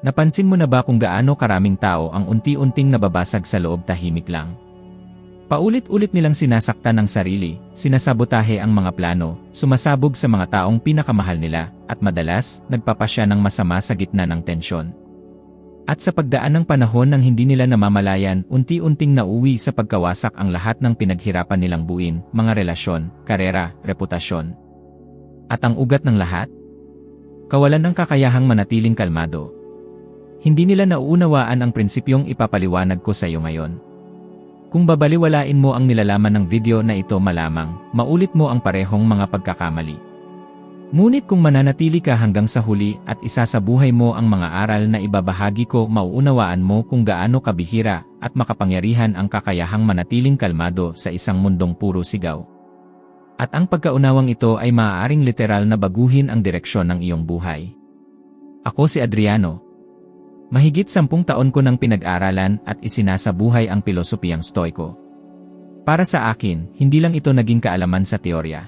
Napansin mo na ba kung gaano karaming tao ang unti-unting nababasag sa loob tahimik lang? Paulit-ulit nilang sinasaktan ang sarili, sinasabotahe ang mga plano, sumasabog sa mga taong pinakamahal nila, at madalas, nagpapasya ng masama sa gitna ng tensyon. At sa pagdaan ng panahon nang hindi nila namamalayan, unti-unting nauwi sa pagkawasak ang lahat ng pinaghirapan nilang buuin, mga relasyon, karera, reputasyon. At ang ugat ng lahat? Kawalan ng kakayahang manatiling kalmado. Hindi nila nauunawaan ang prinsipyong ipapaliwanag ko sa iyo ngayon. Kung babaliwalain mo ang nilalaman ng video na ito malamang, maulit mo ang parehong mga pagkakamali. Ngunit kung mananatili ka hanggang sa huli at isa sa buhay mo ang mga aral na ibabahagi ko mauunawaan mo kung gaano kabihira at makapangyarihan ang kakayahang manatiling kalmado sa isang mundong puro sigaw. At ang pagkaunawang ito ay maaaring literal na baguhin ang direksyon ng iyong buhay. Ako si Adriano, Mahigit sampung taon ko nang pinag-aralan at isinasabuhay ang pilosopiyang stoiko. Para sa akin, hindi lang ito naging kaalaman sa teorya.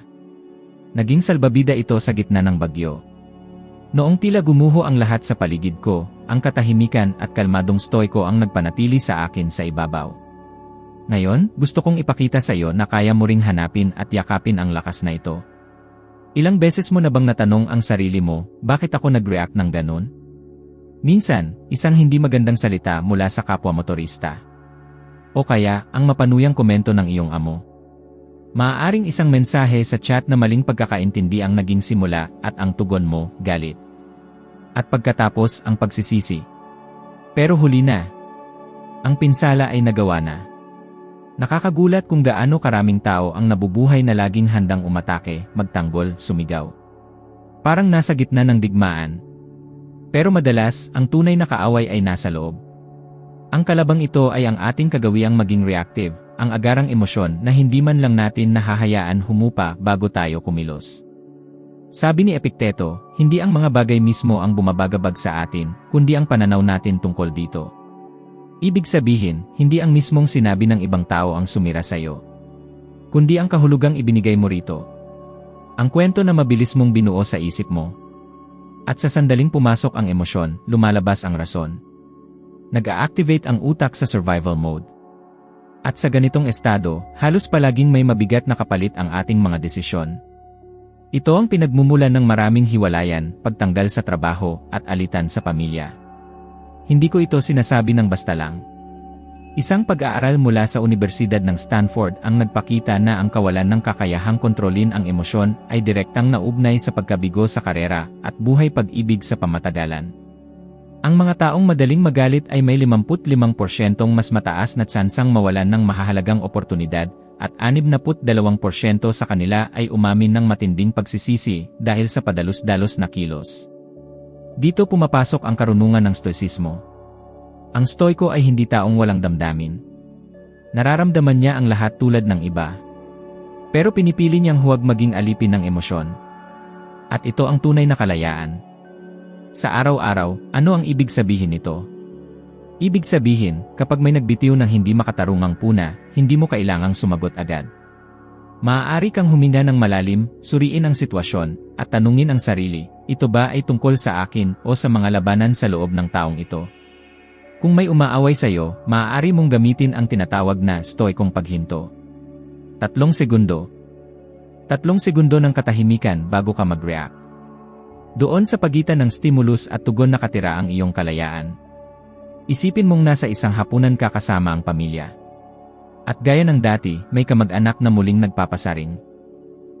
Naging salbabida ito sa gitna ng bagyo. Noong tila gumuho ang lahat sa paligid ko, ang katahimikan at kalmadong stoiko ang nagpanatili sa akin sa ibabaw. Ngayon, gusto kong ipakita sa iyo na kaya mo ring hanapin at yakapin ang lakas na ito. Ilang beses mo na bang natanong ang sarili mo, bakit ako nag-react ng ganon? Minsan, isang hindi magandang salita mula sa kapwa motorista. O kaya, ang mapanuyang komento ng iyong amo. Maaaring isang mensahe sa chat na maling pagkakaintindi ang naging simula at ang tugon mo, galit. At pagkatapos, ang pagsisisi. Pero huli na. Ang pinsala ay nagawa na. Nakakagulat kung gaano karaming tao ang nabubuhay na laging handang umatake, magtanggol, sumigaw. Parang nasa gitna ng digmaan, pero madalas, ang tunay na kaaway ay nasa loob. Ang kalabang ito ay ang ating kagawiang maging reactive, ang agarang emosyon na hindi man lang natin nahahayaan humupa bago tayo kumilos. Sabi ni Epicteto, hindi ang mga bagay mismo ang bumabagabag sa atin, kundi ang pananaw natin tungkol dito. Ibig sabihin, hindi ang mismong sinabi ng ibang tao ang sumira sa iyo, kundi ang kahulugang ibinigay mo rito. Ang kwento na mabilis mong binuo sa isip mo, at sa sandaling pumasok ang emosyon, lumalabas ang rason. Nag-a-activate ang utak sa survival mode. At sa ganitong estado, halos palaging may mabigat na kapalit ang ating mga desisyon. Ito ang pinagmumulan ng maraming hiwalayan, pagtanggal sa trabaho, at alitan sa pamilya. Hindi ko ito sinasabi ng basta lang. Isang pag-aaral mula sa Universidad ng Stanford ang nagpakita na ang kawalan ng kakayahang kontrolin ang emosyon ay direktang naugnay sa pagkabigo sa karera at buhay pag-ibig sa pamatagalan. Ang mga taong madaling magalit ay may 55% mas mataas na tsansang mawalan ng mahahalagang oportunidad at 62% sa kanila ay umamin ng matinding pagsisisi dahil sa padalos-dalos na kilos. Dito pumapasok ang karunungan ng stoicismo ang stoiko ay hindi taong walang damdamin. Nararamdaman niya ang lahat tulad ng iba. Pero pinipili niyang huwag maging alipin ng emosyon. At ito ang tunay na kalayaan. Sa araw-araw, ano ang ibig sabihin nito? Ibig sabihin, kapag may nagbitiw ng hindi makatarungang puna, hindi mo kailangang sumagot agad. Maaari kang huminga ng malalim, suriin ang sitwasyon, at tanungin ang sarili, ito ba ay tungkol sa akin o sa mga labanan sa loob ng taong ito? Kung may umaaway sa iyo, maaari mong gamitin ang tinatawag na stoikong paghinto. Tatlong segundo. Tatlong segundo ng katahimikan bago ka mag-react. Doon sa pagitan ng stimulus at tugon nakatira ang iyong kalayaan. Isipin mong nasa isang hapunan ka kasama ang pamilya. At gaya ng dati, may kamag-anak na muling nagpapasaring.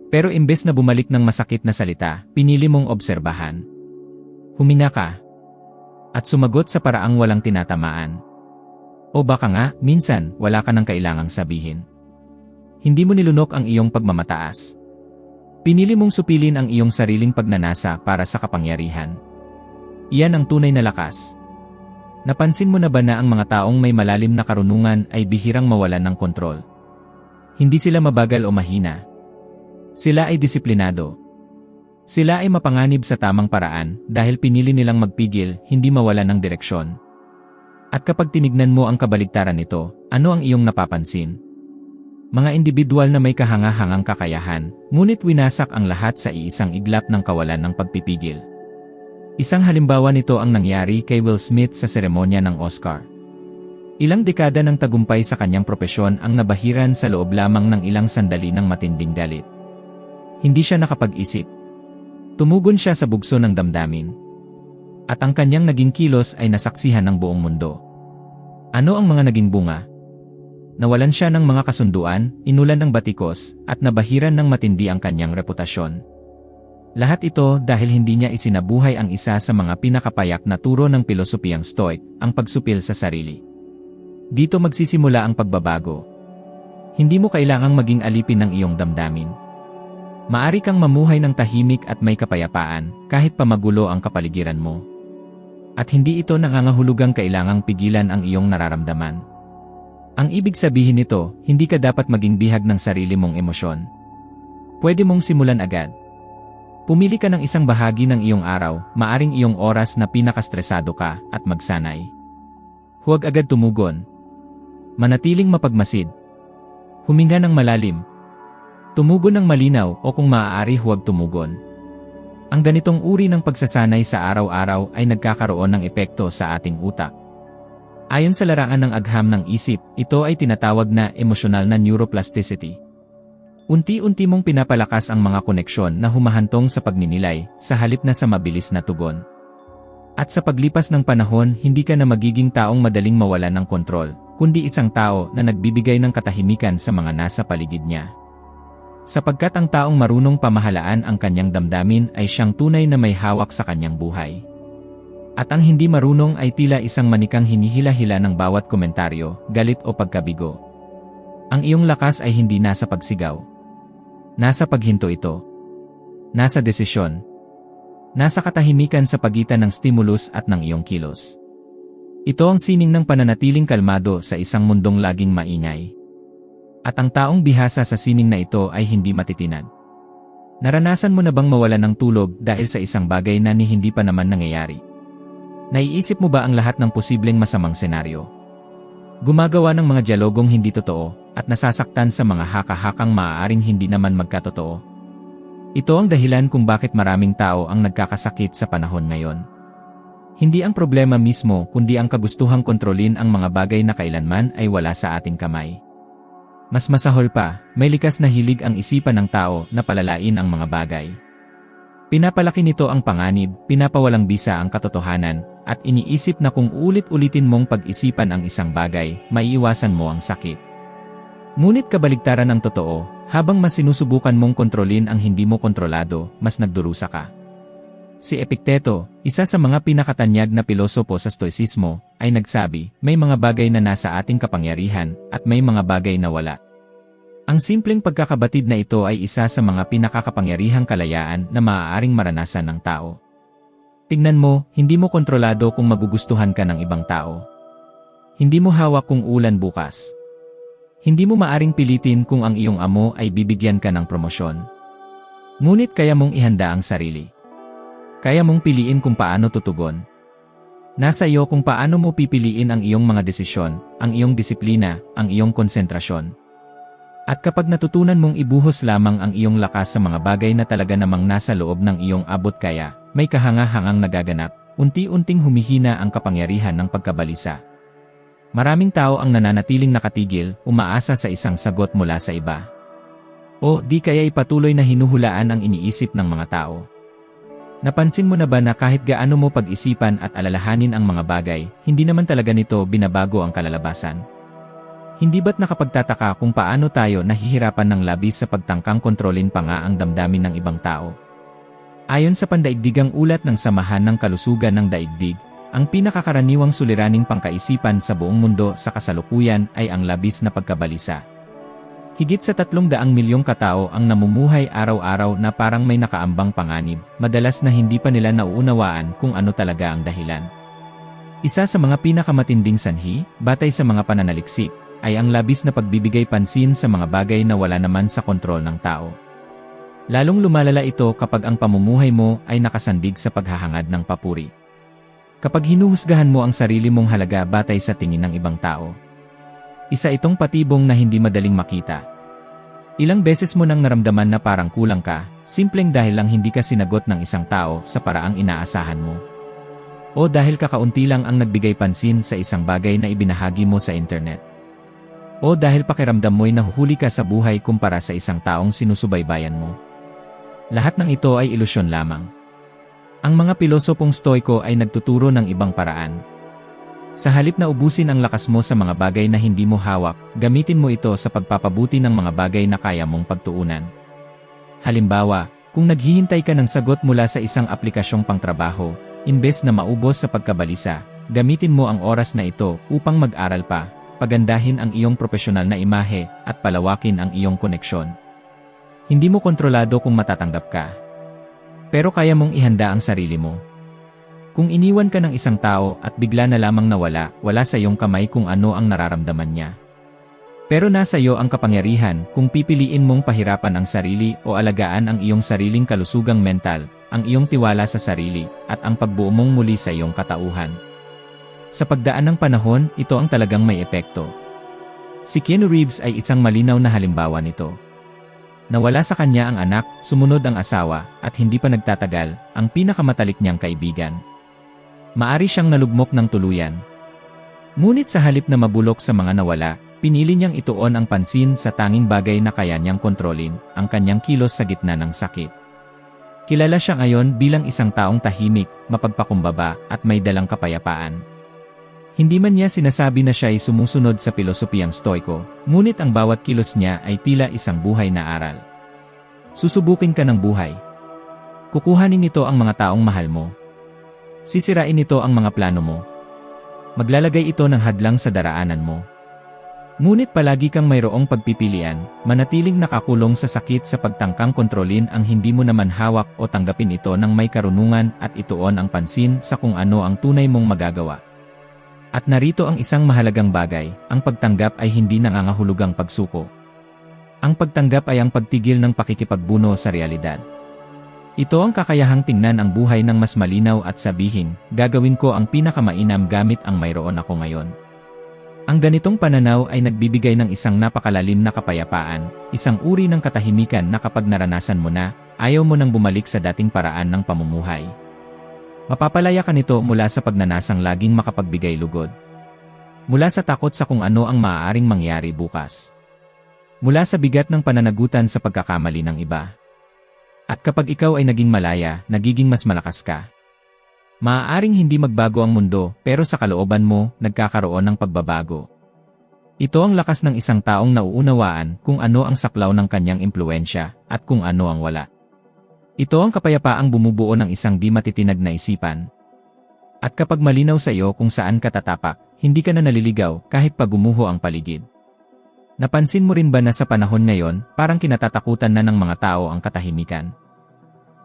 Pero imbes na bumalik ng masakit na salita, pinili mong obserbahan. Humina ka, at sumagot sa paraang walang tinatamaan. O baka nga, minsan, wala ka nang kailangang sabihin. Hindi mo nilunok ang iyong pagmamataas. Pinili mong supilin ang iyong sariling pagnanasa para sa kapangyarihan. Iyan ang tunay na lakas. Napansin mo na ba na ang mga taong may malalim na karunungan ay bihirang mawalan ng kontrol? Hindi sila mabagal o mahina. Sila ay disiplinado, sila ay mapanganib sa tamang paraan dahil pinili nilang magpigil, hindi mawala ng direksyon. At kapag tinignan mo ang kabaligtaran nito, ano ang iyong napapansin? Mga individual na may kahanga-hangang kakayahan, ngunit winasak ang lahat sa iisang iglap ng kawalan ng pagpipigil. Isang halimbawa nito ang nangyari kay Will Smith sa seremonya ng Oscar. Ilang dekada ng tagumpay sa kanyang propesyon ang nabahiran sa loob lamang ng ilang sandali ng matinding galit. Hindi siya nakapag-isip. Tumugon siya sa bugso ng damdamin. At ang kanyang naging kilos ay nasaksihan ng buong mundo. Ano ang mga naging bunga? Nawalan siya ng mga kasunduan, inulan ng batikos, at nabahiran ng matindi ang kanyang reputasyon. Lahat ito dahil hindi niya isinabuhay ang isa sa mga pinakapayak na turo ng pilosopiyang Stoic, ang pagsupil sa sarili. Dito magsisimula ang pagbabago. Hindi mo kailangang maging alipin ng iyong damdamin. Maari kang mamuhay ng tahimik at may kapayapaan, kahit pa magulo ang kapaligiran mo. At hindi ito nangangahulugang kailangang pigilan ang iyong nararamdaman. Ang ibig sabihin nito, hindi ka dapat maging bihag ng sarili mong emosyon. Pwede mong simulan agad. Pumili ka ng isang bahagi ng iyong araw, maaring iyong oras na pinakastresado ka, at magsanay. Huwag agad tumugon. Manatiling mapagmasid. Huminga ng malalim. Tumugon ng malinaw o kung maaari huwag tumugon. Ang ganitong uri ng pagsasanay sa araw-araw ay nagkakaroon ng epekto sa ating utak. Ayon sa larangan ng agham ng isip, ito ay tinatawag na emosyonal na neuroplasticity. Unti-unti mong pinapalakas ang mga koneksyon na humahantong sa pagninilay, sa halip na sa mabilis na tugon. At sa paglipas ng panahon, hindi ka na magiging taong madaling mawala ng kontrol, kundi isang tao na nagbibigay ng katahimikan sa mga nasa paligid niya. Sapagkat ang taong marunong pamahalaan ang kanyang damdamin ay siyang tunay na may hawak sa kanyang buhay. At ang hindi marunong ay tila isang manikang hinihila-hila ng bawat komentaryo, galit o pagkabigo. Ang iyong lakas ay hindi nasa pagsigaw. Nasa paghinto ito. Nasa desisyon. Nasa katahimikan sa pagitan ng stimulus at ng iyong kilos. Ito ang sining ng pananatiling kalmado sa isang mundong laging maingay. At ang taong bihasa sa sining na ito ay hindi matitinad. Naranasan mo na bang mawala ng tulog dahil sa isang bagay na ni hindi pa naman nangyayari? Naiisip mo ba ang lahat ng posibleng masamang senaryo? Gumagawa ng mga dialogong hindi totoo at nasasaktan sa mga haka-hakang maaaring hindi naman magkatotoo. Ito ang dahilan kung bakit maraming tao ang nagkakasakit sa panahon ngayon. Hindi ang problema mismo kundi ang kagustuhang kontrolin ang mga bagay na kailanman ay wala sa ating kamay. Mas masahol pa, may likas na hilig ang isipan ng tao na palalain ang mga bagay. Pinapalaki nito ang panganib, pinapawalang bisa ang katotohanan, at iniisip na kung ulit-ulitin mong pag-isipan ang isang bagay, maiiwasan mo ang sakit. Ngunit kabaligtaran ng totoo, habang mas sinusubukan mong kontrolin ang hindi mo kontrolado, mas nagdurusa ka. Si Epicteto, isa sa mga pinakatanyag na pilosopo sa Stoicismo, ay nagsabi, may mga bagay na nasa ating kapangyarihan, at may mga bagay na wala. Ang simpleng pagkakabatid na ito ay isa sa mga pinakakapangyarihang kalayaan na maaaring maranasan ng tao. Tingnan mo, hindi mo kontrolado kung magugustuhan ka ng ibang tao. Hindi mo hawak kung ulan bukas. Hindi mo maaring pilitin kung ang iyong amo ay bibigyan ka ng promosyon. Ngunit kaya mong ihanda ang sarili. Kaya mong piliin kung paano tutugon. Nasa iyo kung paano mo pipiliin ang iyong mga desisyon, ang iyong disiplina, ang iyong konsentrasyon. At kapag natutunan mong ibuhos lamang ang iyong lakas sa mga bagay na talaga namang nasa loob ng iyong abot kaya, may kahanga-hangang nagaganap, unti-unting humihina ang kapangyarihan ng pagkabalisa. Maraming tao ang nananatiling nakatigil, umaasa sa isang sagot mula sa iba. O di kaya ipatuloy na hinuhulaan ang iniisip ng mga tao. Napansin mo na ba na kahit gaano mo pag-isipan at alalahanin ang mga bagay, hindi naman talaga nito binabago ang kalalabasan? Hindi ba't nakapagtataka kung paano tayo nahihirapan ng labis sa pagtangkang kontrolin pa nga ang damdamin ng ibang tao? Ayon sa pandaigdigang ulat ng Samahan ng Kalusugan ng Daigdig, ang pinakakaraniwang suliraning pangkaisipan sa buong mundo sa kasalukuyan ay ang labis na pagkabalisa. Higit sa tatlong daang milyong katao ang namumuhay araw-araw na parang may nakaambang panganib, madalas na hindi pa nila nauunawaan kung ano talaga ang dahilan. Isa sa mga pinakamatinding sanhi, batay sa mga pananaliksik, ay ang labis na pagbibigay pansin sa mga bagay na wala naman sa kontrol ng tao. Lalong lumalala ito kapag ang pamumuhay mo ay nakasandig sa paghahangad ng papuri. Kapag hinuhusgahan mo ang sarili mong halaga batay sa tingin ng ibang tao. Isa itong patibong na hindi madaling makita. Ilang beses mo nang naramdaman na parang kulang ka, simpleng dahil lang hindi ka sinagot ng isang tao sa paraang inaasahan mo. O dahil kakaunti lang ang nagbigay pansin sa isang bagay na ibinahagi mo sa internet. O dahil pakiramdam mo'y nahuhuli ka sa buhay kumpara sa isang taong sinusubaybayan mo. Lahat ng ito ay ilusyon lamang. Ang mga pilosopong stoiko ay nagtuturo ng ibang paraan. Sa halip na ubusin ang lakas mo sa mga bagay na hindi mo hawak, gamitin mo ito sa pagpapabuti ng mga bagay na kaya mong pagtuunan. Halimbawa, kung naghihintay ka ng sagot mula sa isang aplikasyong pangtrabaho, imbes na maubos sa pagkabalisa, gamitin mo ang oras na ito upang mag-aral pa, pagandahin ang iyong profesional na imahe, at palawakin ang iyong koneksyon. Hindi mo kontrolado kung matatanggap ka. Pero kaya mong ihanda ang sarili mo. Kung iniwan ka ng isang tao at bigla na lamang nawala, wala sa iyong kamay kung ano ang nararamdaman niya. Pero nasa iyo ang kapangyarihan kung pipiliin mong pahirapan ang sarili o alagaan ang iyong sariling kalusugang mental, ang iyong tiwala sa sarili, at ang pagbuo mong muli sa iyong katauhan. Sa pagdaan ng panahon, ito ang talagang may epekto. Si Keanu Reeves ay isang malinaw na halimbawa nito. Nawala sa kanya ang anak, sumunod ang asawa, at hindi pa nagtatagal, ang pinakamatalik niyang kaibigan. Maari siyang nalugmok ng tuluyan. Ngunit sa halip na mabulok sa mga nawala, pinili niyang ituon ang pansin sa tanging bagay na kaya niyang kontrolin, ang kanyang kilos sa gitna ng sakit. Kilala siya ngayon bilang isang taong tahimik, mapagpakumbaba, at may dalang kapayapaan. Hindi man niya sinasabi na siya ay sumusunod sa pilosopiyang stoiko, ngunit ang bawat kilos niya ay tila isang buhay na aral. Susubukin ka ng buhay. Kukuhanin nito ang mga taong mahal mo, Sisirain nito ang mga plano mo. Maglalagay ito ng hadlang sa daraanan mo. Ngunit palagi kang mayroong pagpipilian, manatiling nakakulong sa sakit sa pagtangkang kontrolin ang hindi mo naman hawak o tanggapin ito ng may karunungan at ituon ang pansin sa kung ano ang tunay mong magagawa. At narito ang isang mahalagang bagay, ang pagtanggap ay hindi nangangahulugang pagsuko. Ang pagtanggap ay ang pagtigil ng pakikipagbuno sa realidad. Ito ang kakayahang tingnan ang buhay ng mas malinaw at sabihin, gagawin ko ang pinakamainam gamit ang mayroon ako ngayon. Ang ganitong pananaw ay nagbibigay ng isang napakalalim na kapayapaan, isang uri ng katahimikan na kapag naranasan mo na, ayaw mo nang bumalik sa dating paraan ng pamumuhay. Mapapalaya ka nito mula sa pagnanasang laging makapagbigay lugod. Mula sa takot sa kung ano ang maaaring mangyari bukas. Mula sa bigat ng pananagutan sa pagkakamali ng iba. At kapag ikaw ay naging malaya, nagiging mas malakas ka. Maaaring hindi magbago ang mundo, pero sa kalooban mo, nagkakaroon ng pagbabago. Ito ang lakas ng isang taong nauunawaan kung ano ang saklaw ng kanyang impluensya at kung ano ang wala. Ito ang kapayapaang bumubuo ng isang di matitinag na isipan. At kapag malinaw sa iyo kung saan ka tatapak, hindi ka na naliligaw kahit pagumuho ang paligid. Napansin mo rin ba na sa panahon ngayon, parang kinatatakutan na ng mga tao ang katahimikan?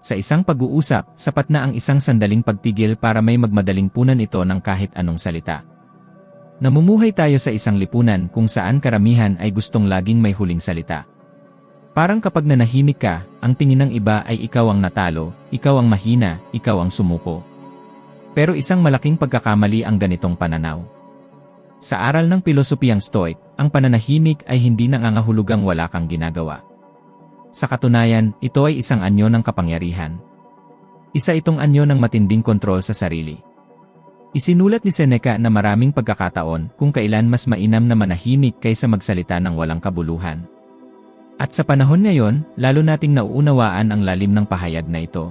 Sa isang pag-uusap, sapat na ang isang sandaling pagtigil para may magmadaling punan ito ng kahit anong salita. Namumuhay tayo sa isang lipunan kung saan karamihan ay gustong laging may huling salita. Parang kapag nanahimik ka, ang tingin ng iba ay ikaw ang natalo, ikaw ang mahina, ikaw ang sumuko. Pero isang malaking pagkakamali ang ganitong pananaw. Sa aral ng pilosopiyang Stoic, ang pananahimik ay hindi nangangahulugang wala kang ginagawa. Sa katunayan, ito ay isang anyo ng kapangyarihan. Isa itong anyo ng matinding kontrol sa sarili. Isinulat ni Seneca na maraming pagkakataon kung kailan mas mainam na manahimik kaysa magsalita ng walang kabuluhan. At sa panahon ngayon, lalo nating nauunawaan ang lalim ng pahayag na ito.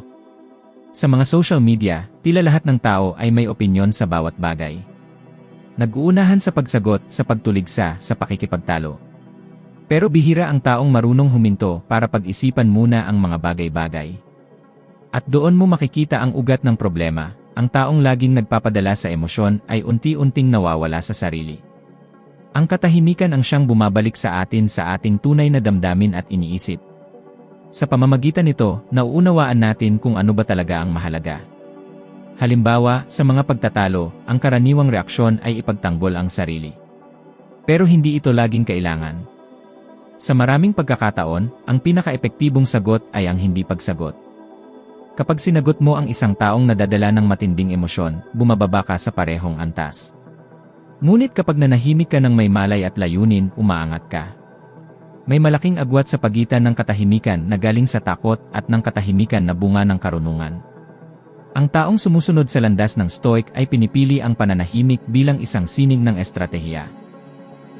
Sa mga social media, tila lahat ng tao ay may opinyon sa bawat bagay. Nag-uunahan sa pagsagot sa pagtuligsa sa pakikipagtalo. Pero bihira ang taong marunong huminto para pag-isipan muna ang mga bagay-bagay. At doon mo makikita ang ugat ng problema, ang taong laging nagpapadala sa emosyon ay unti-unting nawawala sa sarili. Ang katahimikan ang siyang bumabalik sa atin sa ating tunay na damdamin at iniisip. Sa pamamagitan nito, nauunawaan natin kung ano ba talaga ang mahalaga. Halimbawa, sa mga pagtatalo, ang karaniwang reaksyon ay ipagtanggol ang sarili. Pero hindi ito laging kailangan. Sa maraming pagkakataon, ang pinaka-epektibong sagot ay ang hindi pagsagot. Kapag sinagot mo ang isang taong nadadala ng matinding emosyon, bumababa ka sa parehong antas. Ngunit kapag nanahimik ka ng may malay at layunin, umaangat ka. May malaking agwat sa pagitan ng katahimikan na galing sa takot at ng katahimikan na bunga ng karunungan. Ang taong sumusunod sa landas ng Stoic ay pinipili ang pananahimik bilang isang sining ng estratehiya.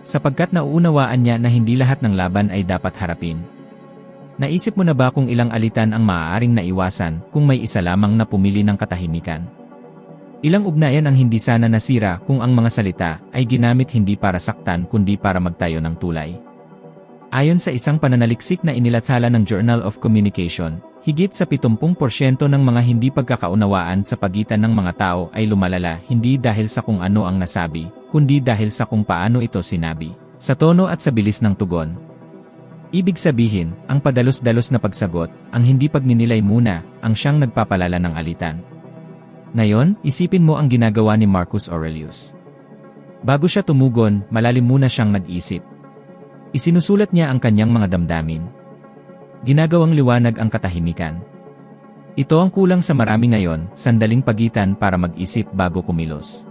Sapagkat nauunawaan niya na hindi lahat ng laban ay dapat harapin. Naisip mo na ba kung ilang alitan ang maaaring naiwasan kung may isa lamang na pumili ng katahimikan? Ilang ugnayan ang hindi sana nasira kung ang mga salita ay ginamit hindi para saktan kundi para magtayo ng tulay. Ayon sa isang pananaliksik na inilathala ng Journal of Communication, higit sa 70% ng mga hindi pagkakaunawaan sa pagitan ng mga tao ay lumalala hindi dahil sa kung ano ang nasabi, kundi dahil sa kung paano ito sinabi, sa tono at sa bilis ng tugon. Ibig sabihin, ang padalos-dalos na pagsagot, ang hindi pagninilay muna, ang siyang nagpapalala ng alitan. Ngayon, isipin mo ang ginagawa ni Marcus Aurelius. Bago siya tumugon, malalim muna siyang nag-isip. Isinusulat niya ang kanyang mga damdamin. Ginagawang liwanag ang katahimikan. Ito ang kulang sa marami ngayon, sandaling pagitan para mag-isip bago kumilos.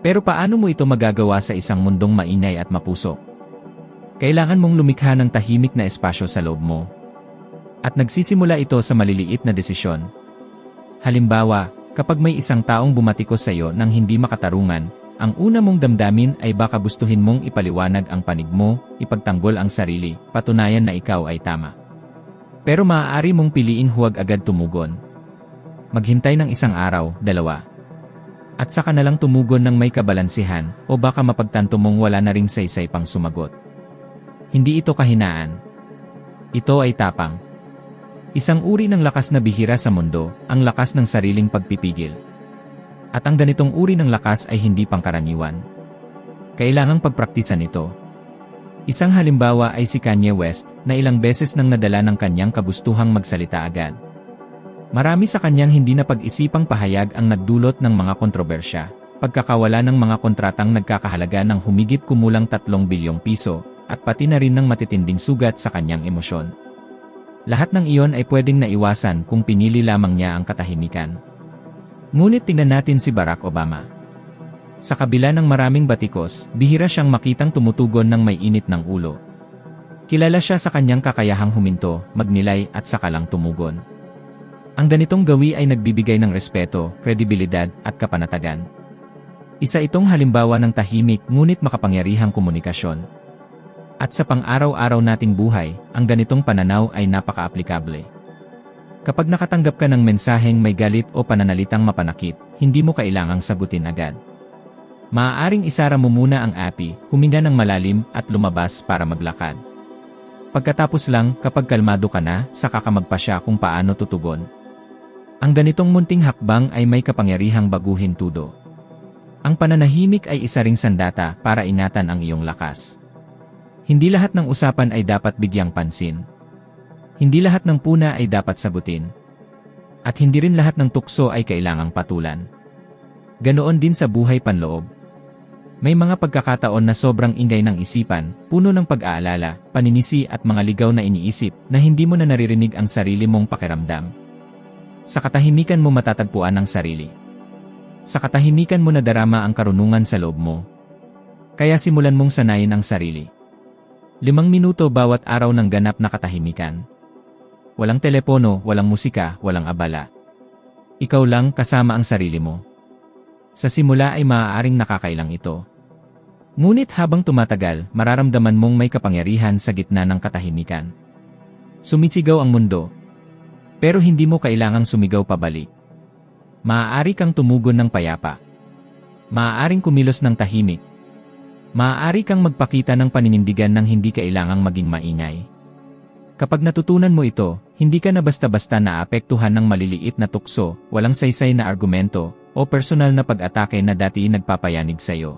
Pero paano mo ito magagawa sa isang mundong maingay at mapusok? Kailangan mong lumikha ng tahimik na espasyo sa loob mo. At nagsisimula ito sa maliliit na desisyon. Halimbawa, kapag may isang taong bumatikos sa iyo nang hindi makatarungan, ang una mong damdamin ay baka gustuhin mong ipaliwanag ang panig mo, ipagtanggol ang sarili, patunayan na ikaw ay tama. Pero maaari mong piliin huwag agad tumugon. Maghintay ng isang araw, dalawa. At saka na lang tumugon ng may kabalansihan o baka mapagtanto mong wala na ring saysay pang sumagot. Hindi ito kahinaan. Ito ay tapang. Isang uri ng lakas na bihira sa mundo, ang lakas ng sariling pagpipigil. At ang ganitong uri ng lakas ay hindi pangkaraniwan. Kailangang pagpraktisan ito. Isang halimbawa ay si Kanye West na ilang beses nang nadala ng kanyang kagustuhang magsalita agad. Marami sa kanyang hindi na pag-isipang pahayag ang nagdulot ng mga kontrobersya, pagkakawala ng mga kontratang nagkakahalaga ng humigit kumulang 3 bilyong piso, at pati na rin ng matitinding sugat sa kanyang emosyon. Lahat ng iyon ay pwedeng naiwasan kung pinili lamang niya ang katahimikan. Ngunit tingnan natin si Barack Obama. Sa kabila ng maraming batikos, bihira siyang makitang tumutugon ng may init ng ulo. Kilala siya sa kanyang kakayahang huminto, magnilay at sakalang tumugon. Ang ganitong gawi ay nagbibigay ng respeto, kredibilidad at kapanatagan. Isa itong halimbawa ng tahimik ngunit makapangyarihang komunikasyon. At sa pang-araw-araw nating buhay, ang ganitong pananaw ay napaka-aplikable. Kapag nakatanggap ka ng mensaheng may galit o pananalitang mapanakit, hindi mo kailangang sagutin agad. Maaaring isara mo muna ang api, huminga ng malalim at lumabas para maglakad. Pagkatapos lang, kapag kalmado ka na, saka ka magpasya kung paano tutugon. Ang ganitong munting hakbang ay may kapangyarihang baguhin tudo. Ang pananahimik ay isa ring sandata para ingatan ang iyong lakas. Hindi lahat ng usapan ay dapat bigyang pansin. Hindi lahat ng puna ay dapat sagutin. At hindi rin lahat ng tukso ay kailangang patulan. Ganoon din sa buhay panloob. May mga pagkakataon na sobrang ingay ng isipan, puno ng pag-aalala, paninisi at mga ligaw na iniisip na hindi mo na naririnig ang sarili mong pakiramdam. Sa katahimikan mo matatagpuan ang sarili. Sa katahimikan mo nadarama ang karunungan sa loob mo. Kaya simulan mong sanayin ang sarili. Limang minuto bawat araw ng ganap na katahimikan. Walang telepono, walang musika, walang abala. Ikaw lang kasama ang sarili mo. Sa simula ay maaaring nakakailang ito. Ngunit habang tumatagal, mararamdaman mong may kapangyarihan sa gitna ng katahimikan. Sumisigaw ang mundo. Pero hindi mo kailangang sumigaw pabalik. Maaari kang tumugon ng payapa. Maaaring kumilos ng tahimik. Maaari kang magpakita ng paninindigan ng hindi kailangang maging maingay. Kapag natutunan mo ito, hindi ka na basta-basta naapektuhan ng maliliit na tukso, walang saysay na argumento, o personal na pag-atake na dati nagpapayanig sa iyo.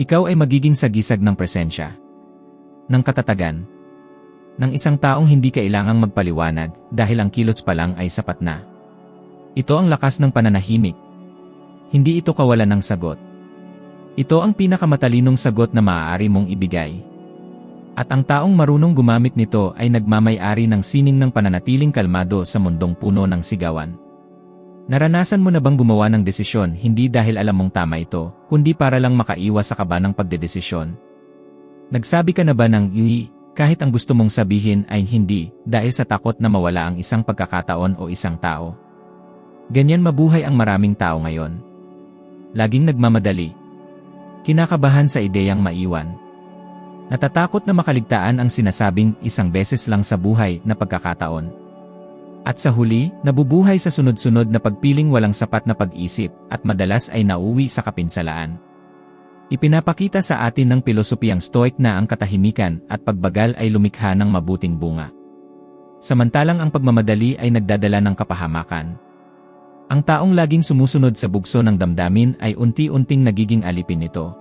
Ikaw ay magiging sagisag ng presensya. Ng katatagan. Ng isang taong hindi kailangang magpaliwanag dahil ang kilos pa lang ay sapat na. Ito ang lakas ng pananahimik. Hindi ito kawalan ng sagot. Ito ang pinakamatalinong sagot na maaari mong ibigay. At ang taong marunong gumamit nito ay nagmamay-ari ng sining ng pananatiling kalmado sa mundong puno ng sigawan. Naranasan mo na bang gumawa ng desisyon hindi dahil alam mong tama ito, kundi para lang makaiwas sa kaba ng pagdedesisyon? Nagsabi ka na ba ng, Uy, kahit ang gusto mong sabihin ay hindi dahil sa takot na mawala ang isang pagkakataon o isang tao. Ganyan mabuhay ang maraming tao ngayon. Laging nagmamadali. Kinakabahan sa ideyang maiwan. Natatakot na makaligtaan ang sinasabing isang beses lang sa buhay na pagkakataon. At sa huli, nabubuhay sa sunod-sunod na pagpiling walang sapat na pag-isip at madalas ay nauwi sa kapinsalaan. Ipinapakita sa atin ng pilosopiyang stoic na ang katahimikan at pagbagal ay lumikha ng mabuting bunga. Samantalang ang pagmamadali ay nagdadala ng kapahamakan. Ang taong laging sumusunod sa bugso ng damdamin ay unti-unting nagiging alipin nito.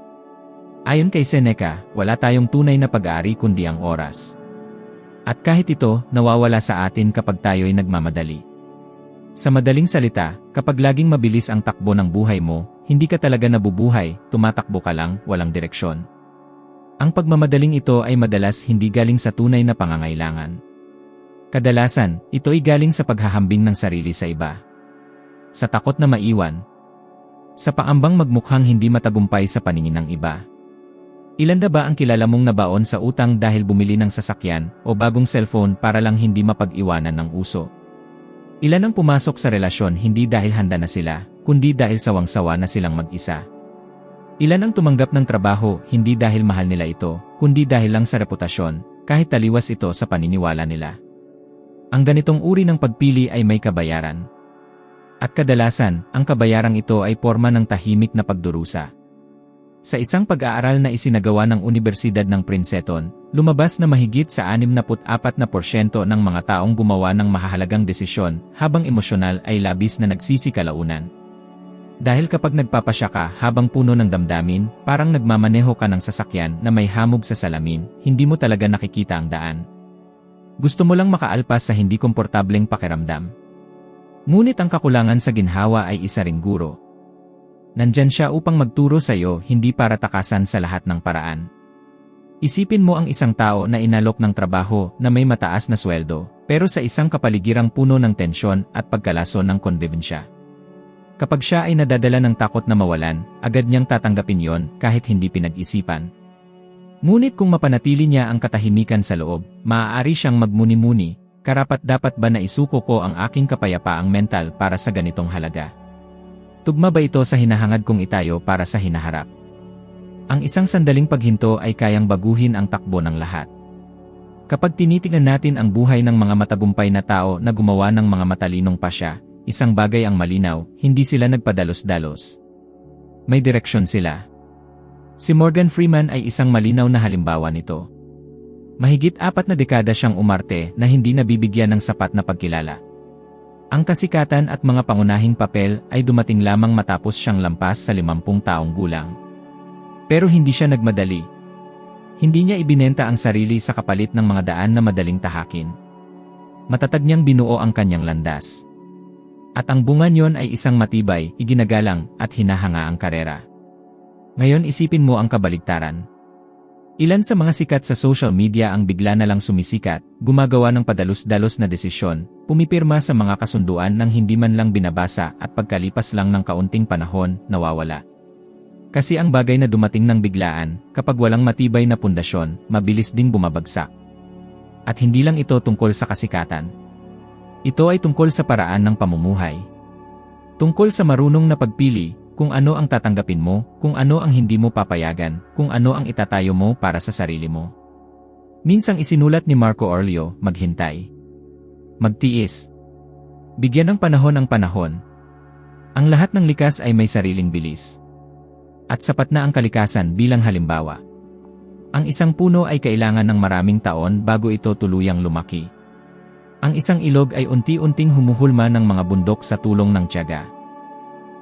Ayon kay Seneca, wala tayong tunay na pag-aari kundi ang oras. At kahit ito, nawawala sa atin kapag tayo'y nagmamadali. Sa madaling salita, kapag laging mabilis ang takbo ng buhay mo, hindi ka talaga nabubuhay, tumatakbo ka lang, walang direksyon. Ang pagmamadaling ito ay madalas hindi galing sa tunay na pangangailangan. Kadalasan, ito ay galing sa paghahambing ng sarili sa iba sa takot na maiwan, sa paambang magmukhang hindi matagumpay sa paningin ng iba. Ilan na ba ang kilala mong nabaon sa utang dahil bumili ng sasakyan o bagong cellphone para lang hindi mapag-iwanan ng uso? Ilan ang pumasok sa relasyon hindi dahil handa na sila, kundi dahil sawang-sawa na silang mag-isa? Ilan ang tumanggap ng trabaho hindi dahil mahal nila ito, kundi dahil lang sa reputasyon, kahit taliwas ito sa paniniwala nila? Ang ganitong uri ng pagpili ay may kabayaran. At kadalasan, ang kabayarang ito ay forma ng tahimik na pagdurusa. Sa isang pag-aaral na isinagawa ng Universidad ng Princeton, lumabas na mahigit sa 64% ng mga taong gumawa ng mahahalagang desisyon habang emosyonal ay labis na nagsisikalaunan. Dahil kapag nagpapasya ka habang puno ng damdamin, parang nagmamaneho ka ng sasakyan na may hamog sa salamin, hindi mo talaga nakikita ang daan. Gusto mo lang makaalpas sa hindi komportableng pakiramdam. Ngunit ang kakulangan sa ginhawa ay isa ring guro. Nandyan siya upang magturo sa iyo hindi para takasan sa lahat ng paraan. Isipin mo ang isang tao na inalok ng trabaho na may mataas na sweldo, pero sa isang kapaligirang puno ng tensyon at pagkalaso ng konbibensya. Kapag siya ay nadadala ng takot na mawalan, agad niyang tatanggapin yon kahit hindi pinag-isipan. Ngunit kung mapanatili niya ang katahimikan sa loob, maaari siyang magmuni-muni, karapat dapat ba na isuko ko ang aking kapayapaang mental para sa ganitong halaga? Tugma ba ito sa hinahangad kong itayo para sa hinaharap? Ang isang sandaling paghinto ay kayang baguhin ang takbo ng lahat. Kapag tinitingnan natin ang buhay ng mga matagumpay na tao na gumawa ng mga matalinong pasya, isang bagay ang malinaw, hindi sila nagpadalos-dalos. May direksyon sila. Si Morgan Freeman ay isang malinaw na halimbawa nito. Mahigit apat na dekada siyang umarte na hindi nabibigyan ng sapat na pagkilala. Ang kasikatan at mga pangunahing papel ay dumating lamang matapos siyang lampas sa 50 taong gulang. Pero hindi siya nagmadali. Hindi niya ibinenta ang sarili sa kapalit ng mga daan na madaling tahakin. Matatag niyang binuo ang kanyang landas. At ang bunga niyon ay isang matibay, iginagalang, at hinahanga ang karera. Ngayon isipin mo ang kabaligtaran. Ilan sa mga sikat sa social media ang bigla na lang sumisikat, gumagawa ng padalus-dalos na desisyon, pumipirma sa mga kasunduan ng hindi man lang binabasa at pagkalipas lang ng kaunting panahon, nawawala. Kasi ang bagay na dumating ng biglaan, kapag walang matibay na pundasyon, mabilis ding bumabagsak. At hindi lang ito tungkol sa kasikatan. Ito ay tungkol sa paraan ng pamumuhay. Tungkol sa marunong na pagpili, kung ano ang tatanggapin mo, kung ano ang hindi mo papayagan, kung ano ang itatayo mo para sa sarili mo. Minsang isinulat ni Marco Aurelio, maghintay. Magtiis. Bigyan ng panahon ang panahon. Ang lahat ng likas ay may sariling bilis. At sapat na ang kalikasan bilang halimbawa. Ang isang puno ay kailangan ng maraming taon bago ito tuluyang lumaki. Ang isang ilog ay unti-unting humuhulma ng mga bundok sa tulong ng tiyaga.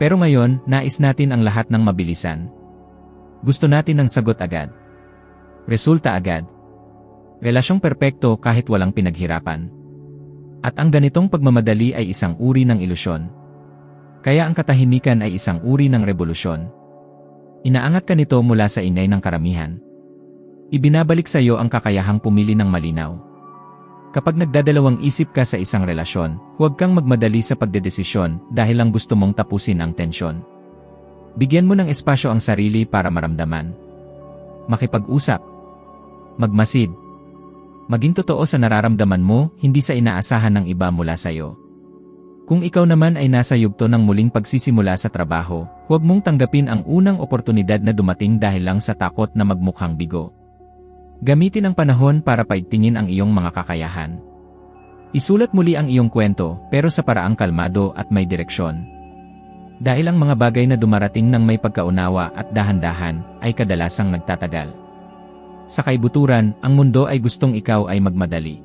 Pero ngayon, nais natin ang lahat ng mabilisan. Gusto natin ng sagot agad. Resulta agad. Relasyong perpekto kahit walang pinaghirapan. At ang ganitong pagmamadali ay isang uri ng ilusyon. Kaya ang katahimikan ay isang uri ng revolusyon. Inaangat ka nito mula sa inay ng karamihan. Ibinabalik sa iyo ang kakayahang pumili ng malinaw. Kapag nagdadalawang isip ka sa isang relasyon, huwag kang magmadali sa pagdedesisyon dahil lang gusto mong tapusin ang tensyon. Bigyan mo ng espasyo ang sarili para maramdaman. Makipag-usap. Magmasid. Maging totoo sa nararamdaman mo, hindi sa inaasahan ng iba mula sa'yo. Kung ikaw naman ay nasa yugto ng muling pagsisimula sa trabaho, huwag mong tanggapin ang unang oportunidad na dumating dahil lang sa takot na magmukhang bigo. Gamitin ang panahon para paigtingin ang iyong mga kakayahan. Isulat muli ang iyong kwento pero sa paraang kalmado at may direksyon. Dahil ang mga bagay na dumarating ng may pagkaunawa at dahan-dahan ay kadalasang nagtatagal. Sa kaibuturan, ang mundo ay gustong ikaw ay magmadali.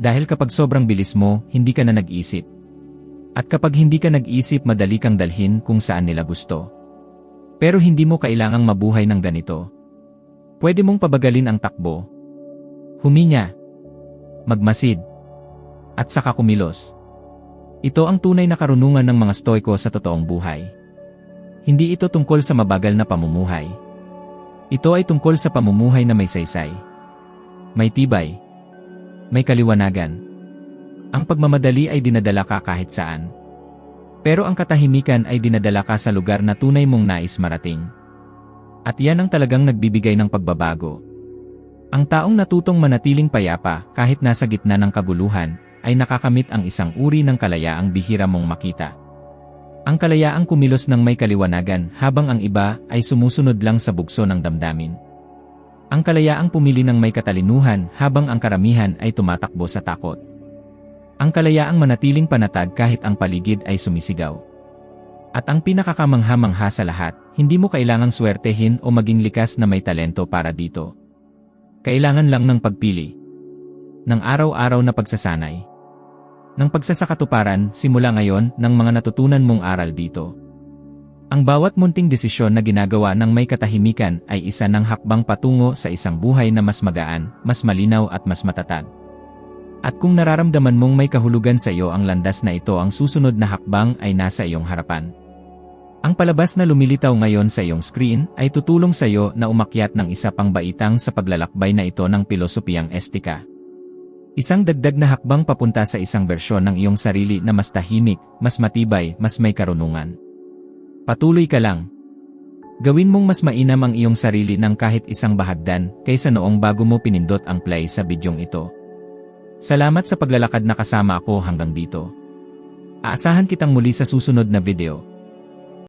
Dahil kapag sobrang bilis mo, hindi ka na nag-isip. At kapag hindi ka nag-isip madali kang dalhin kung saan nila gusto. Pero hindi mo kailangang mabuhay ng ganito. Pwede mong pabagalin ang takbo. Huminya. Magmasid. At saka kumilos. Ito ang tunay na karunungan ng mga stoiko sa totoong buhay. Hindi ito tungkol sa mabagal na pamumuhay. Ito ay tungkol sa pamumuhay na may saysay. May tibay. May kaliwanagan. Ang pagmamadali ay dinadala ka kahit saan. Pero ang katahimikan ay dinadala ka sa lugar na tunay mong nais marating. At yan ang talagang nagbibigay ng pagbabago. Ang taong natutong manatiling payapa kahit nasa gitna ng kaguluhan ay nakakamit ang isang uri ng kalayaang bihira mong makita. Ang kalayaang kumilos ng may kaliwanagan habang ang iba ay sumusunod lang sa bugso ng damdamin. Ang kalayaang pumili ng may katalinuhan habang ang karamihan ay tumatakbo sa takot. Ang kalayaang manatiling panatag kahit ang paligid ay sumisigaw. At ang pinakakamangha-mangha sa lahat, hindi mo kailangang swertehin o maging likas na may talento para dito. Kailangan lang ng pagpili. Ng araw-araw na pagsasanay. Ng pagsasakatuparan, simula ngayon, ng mga natutunan mong aral dito. Ang bawat munting desisyon na ginagawa ng may katahimikan ay isa ng hakbang patungo sa isang buhay na mas magaan, mas malinaw at mas matatag. At kung nararamdaman mong may kahulugan sa iyo ang landas na ito ang susunod na hakbang ay nasa iyong harapan. Ang palabas na lumilitaw ngayon sa iyong screen ay tutulong sa iyo na umakyat ng isa pang baitang sa paglalakbay na ito ng pilosopiyang estika. Isang dagdag na hakbang papunta sa isang bersyon ng iyong sarili na mas tahimik, mas matibay, mas may karunungan. Patuloy ka lang. Gawin mong mas mainam ang iyong sarili ng kahit isang bahagdan kaysa noong bago mo pinindot ang play sa bidyong ito. Salamat sa paglalakad na kasama ako hanggang dito. Aasahan kitang muli sa susunod na video.